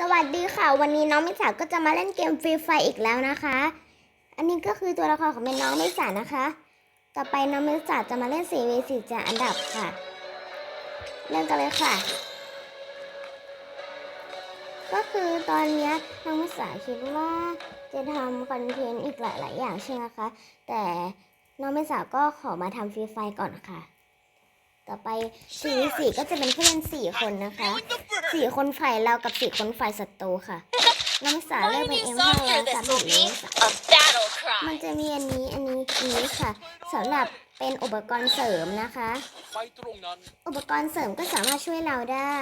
สวัสดีค่ะ วันนี้น้องมิสาก็จะมาเล่นเกมฟรีไฟอีกแล้วนะคะ อันนี้ก็คือตัวละครของเป็นน้องมิสานะคะ ต่อไปน้องมิสาจะมาเล่น 4v4 จากอันดับค่ะ เริ่มกันเลยค่ะ ก็คือตอนนี้น้องมิสาคิดว่าจะทำคอนเทนต์อีกหลาย ๆ อย่างใช่ไหมคะ แต่น้องมิสาก็ขอมาทำฟรีไฟก่อนค่ะ ต่อไป 4v4 ก็จะเป็นผู้เล่น4คนนะคะ สี่คนฝ่ายเรากับสี่คนฝ่ายศัตรูค่ะน้องสาวเลือกเป็นเอ็มห้าแล้วสาม will หนึ่ง be สาม a battle มันจะมีอันนี้อันนี้อันนี้ค่ะสำหรับเป็นอุปกรณ์เสริมนะคะ อุปกรณ์เสริมก็สามารถช่วยเราได้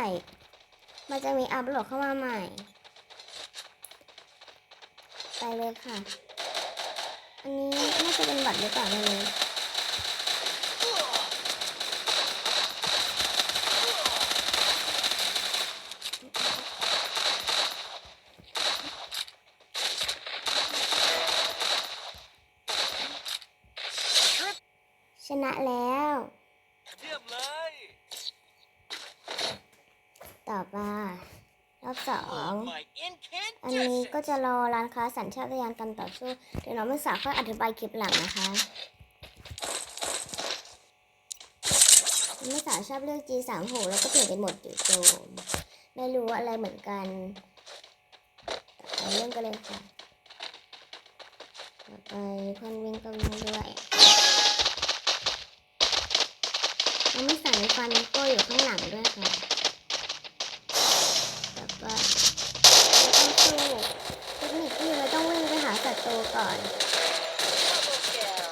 มันจะมีอัปโหลดเข้ามาใหม่ ไปเลยค่ะ อันนี้น่าจะเป็นบัตรหรือเปล่าไม่รู้ชนะแล้ว เยี่ยมเลย ต่อมารอบสอง My อันนี้ incandescent ก็จะรอร้านค้าสัญชาตญาณกันต่อสู้เดี๋ยวน้องไม่สาวค่อยอธิบายคลิปหลังนะคะไม่สาวชอบเลือก G36 แล้วก็เปลี่ยนเป็นโหมดจู่โจมไม่รู้อะไรเหมือนกันต่อไปเรื่องกันเลยค่ะต่อไปคนวิ่งก็วิ่งด้วยน้องไม่สาวมีฟันโก้อยู่ข้างหลังด้วยค่ะแล้ วก็ต้องสู้เทคนิคคือเราต้องวิ่งไปหาศัตรูก่อน Double kill.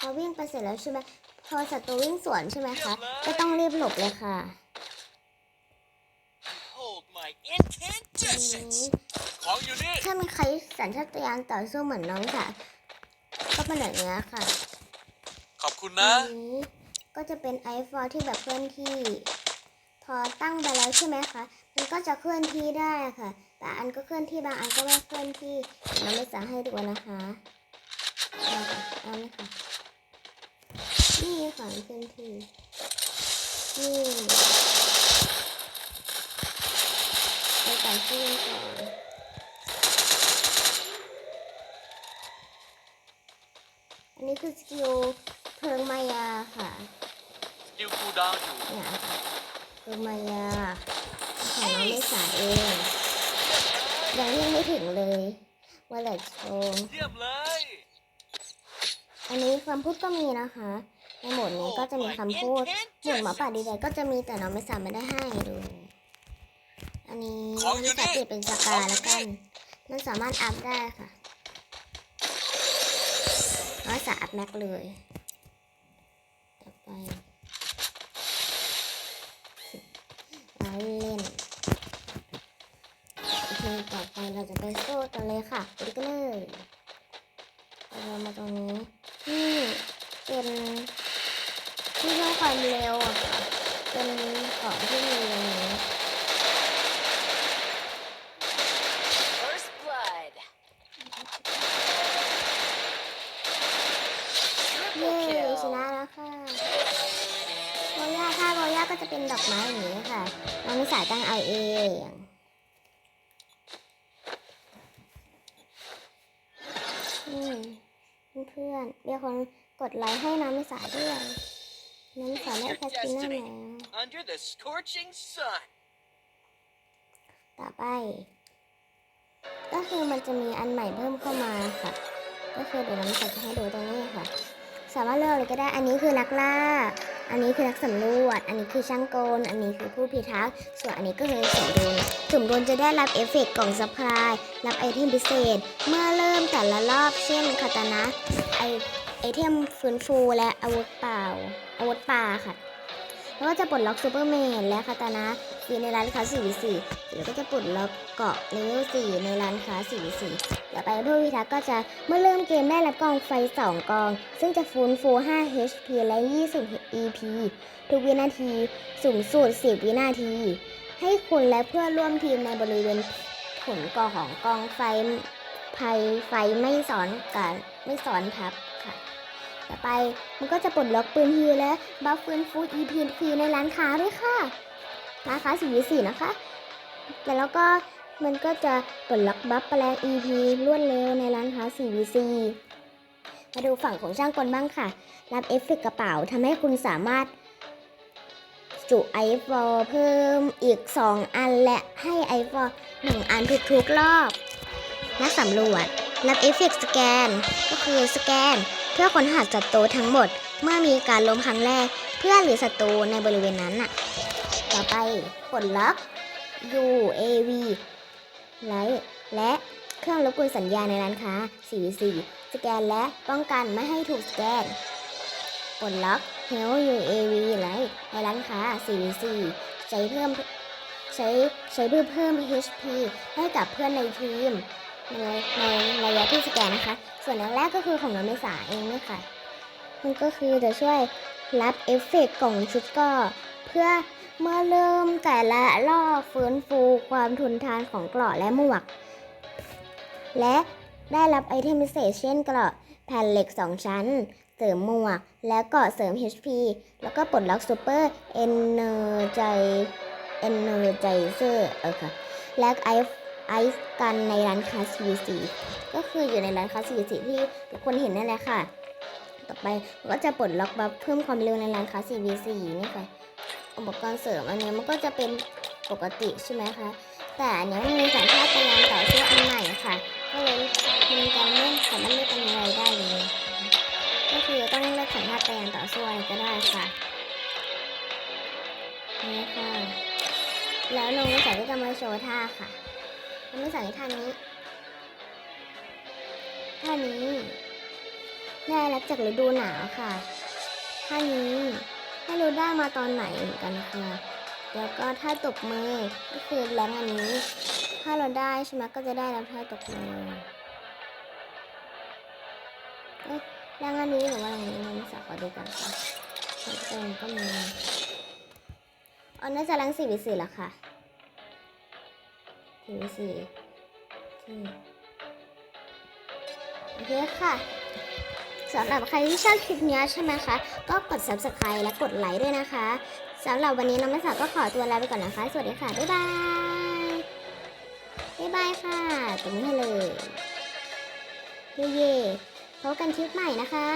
พอวิ่งไปเสร็จแล้วใช่ไหมพอศัตรูวิ่งสวนใช่ไหมคะก็ต้องรีบหลบเลยค่ะ Hold my อื incandescent มของอยู่นี่ถ้ามีใครสัญชาตญาณต่อสู้เหมือนน้องค่ะ ก็เป็นแบบนี้ค่ะ ขอบคุณอันะนนี้ก็จะเป็นไอฟอร์ที่แบบเคลื่อนที่ พอตั้งไปแล้วใช่ไหมคะมันก็จะเคลื่อนที่ได้ค่ะแต่อันก็เคลื่อนที่บางอันก็ไม่เคลื่อนที่เดี๋ยวเราไม่สาให้ดูนะคะเอาค่ะเอาเลยค่ะนี่ค่ะเคลื่อนที่นี่ไปต่อที่กันก่อนอันนี้คือสกิลเพลิงมายาค่ะสกิลคูลดาวน์อยู่เนี่ย ค่ะเพลิงมายาของน้องไม่สาเองยังวิ่งไม่ถึงเลยว่าแต่โชว์เยี่ยมเลย อันนี้คำพูดก็มีนะคะ ในโหมดนี้ก็จะมีคำพูดหมุนหมาป่าดีใจก็จะมีแต่น้องไม่สามารถได้ให้ดู อันนี้ไม่สามารถเปลี่ยนเป็นสกาแล้วกันมันสามารถอัพได้ค่ะน้อยสาอัพแม็กเลย ต่อไป เราจะไปสู้กันเลยค่ะไปกันเลยเรามาตรงนี้นี่เป็นที่เพิ่มความเร็วอะค่ะเป็นของที่มีตรงนี้ First blood. เย้ Triple ช kill. นะแล้วค่ะโรย่าถ้าโรย่าก็จะเป็นดอกไม้อย่างนี้ค่ะน้องมิสายตั้งเอาเอง นี่เพื่อนๆเดี๋ยวคนกดไลค์ให้น้องมิสาด้วย น้องมิสาได้แพลตตินัมแล้ว Under the scorching sun ต่อไป ก็คือมันจะมีอันใหม่เพิ่มเข้ามาค่ะ ก็คือเดี๋ยวน้ำจะให้ดูตรงนี้ค่ะ สามารถเลือกเลยก็ได้ อันนี้คือนักล่า อันนี้คือนักสำรวจ อันนี้คือช่างกล อันนี้คือผู้พิทักษ์ ส่วนอันนี้ก็คือสมดุลสมดุลจะได้รับเอฟเฟกต์กล่องสปาย รับไอเทมพิเศษ เมื่อเริ่มแต่ละรอบ เช่นคาตานะไอไอเทมฟื้นฟูและอาวุธเปล่า อาวุธป่าค่ะ แล้วก็จะปลดล็อกซูเปอร์แมนและคาตานะีในร้านค้า4 v 4แล้วก็จะปลดล็อกเกาะเลเวล4ในร้านค้า4 v 4เดี๋ยวไปผู้พิทักษ์ก็จะเมื่อเริ่มเกมได้รับกองไฟ 2 กอง ซึ่งจะฟื้นฟู5 HP และ 20 EP ทุกวินาทีสูงสุด 10 วินาที ให้คุณและเพื่อนร่วมทีมในบริเวณผลก่อของกองไฟภัยไฟไม่สอนกันไม่สอนทับค่ะต่อไปมันก็จะปลดล็อกปืนฮิวและบัฟฟื้นฟู EP ฟรีในร้านค้าด้วยค่ะ ร้านค้าสี่สี่นะคะ แต่แล้วก็มันก็จะปลดล็อกบัฟแปลง EP รวดเร็วในร้านค้า 4VC มาดูฝั่งของช่างกลบ้างค่ะ รับเอฟเฟกต์กระเป๋าทำให้คุณสามารถ จุไอฟอเพิ่มอีก 2 อันและให้ไอฟอล1อันทุกๆรอบ นักสำรวจ รับเอฟเฟกต์สแกน ก็คือสแกน เพื่อค้นหาศัตรูทั้งหมด เมื่อมีการล้มครั้งแรก เพื่อหรือศัตรูในบริเวณนั้นน่ะ ต่อไปปลดล็อก UAV ไลท์และเครื่องรบกวนสัญญาณในร้านค้า4 4สแกนและป้องกันไม่ให้ถูกสแกนปลดล็อก Health UAV ไลท์ในร้านค้า4 4ใช้เพิ่มใช้ใช้เพื่อเพิ่ม HP ให้กับเพื่อนในทีม ในในระยะที่สแกนนะคะ ส่วนอันแรกก็คือของน้องเมษาเองนะคะมันก็คือจะช่วยรับเอฟเฟกต์กล่องชุดก็ เพื่อเมื่อเริ่มแต่ละรอบฟื้นฟูความทนทานของเกราะและหมวก และได้รับไอเทมพิเศษเช่นเกราะแผ่นเหล็ก 2 ชั้น เสริมหมวก และเกราะเสริม HP แล้วก็ปลดล็อกซูเปอร์เอนเนอร์ใจเอนเนอร์ใจเซอร์เออค่ะและไอไอซ์กันในร้านค้า CVC ก็คืออยู่ในร้านค้า CVC ที่ทุกคนเห็นนั่นแหละค่ะ ต่อไปก็จะปลดล็อกบัฟเพิ่มความเร็วในร้านค้า CVC นี่ค่ะ อุปกรณ์เสริมอันนี้มันก็จะเป็นปกติใช่ไหมคะ แต่อันนี้มันมีสัญชาตญาณต่อสู้อันใหม่ค่ะ ก็เลยมันจะไม่สามารถเลือกเป็นอะไรได้เลย ก็คือต้องเลือกสัญชาตญาณต่อสู้อะไรก็ได้ค่ะนี่ค่ะ แล้วน้องวิสัยก็จะมาโชว์ท่าค่ะน้องวิสัยท่านี้ ท่านี้ได้รับจากฤดูหนาวค่ะ ท่านี้ ไม่รู้ได้มาตอนไหนเหมือนกันค่ะแล้วก็ท่าตบมือก็คือแรงอันนี้ ถ้าเราได้ใช่ไหมก็จะได้รับท่าตบมือเอ๊ะแรงอันนี้หรือว่าแรงนี้มันสักขอดูกันค่ะของเต็มก็มีอ๋อน่าจะแรงสี่วิสี่ละค่ะสี่วิสี่โอเคค่ะ สำหรับใครที่ชอบคลิปนี้ใช่ไหมคะ ก็กด subscribe และกดไลค์ด้วยนะคะสำหรับวันนี้น้องแม่สาวก็ขอตัวลาไปก่อนนะคะ สวัสดีค่ะ บ๊ายบาย บ๊ายบายค่ะตบมือให้เลย เย่ๆพบกันคลิปใหม่นะคะ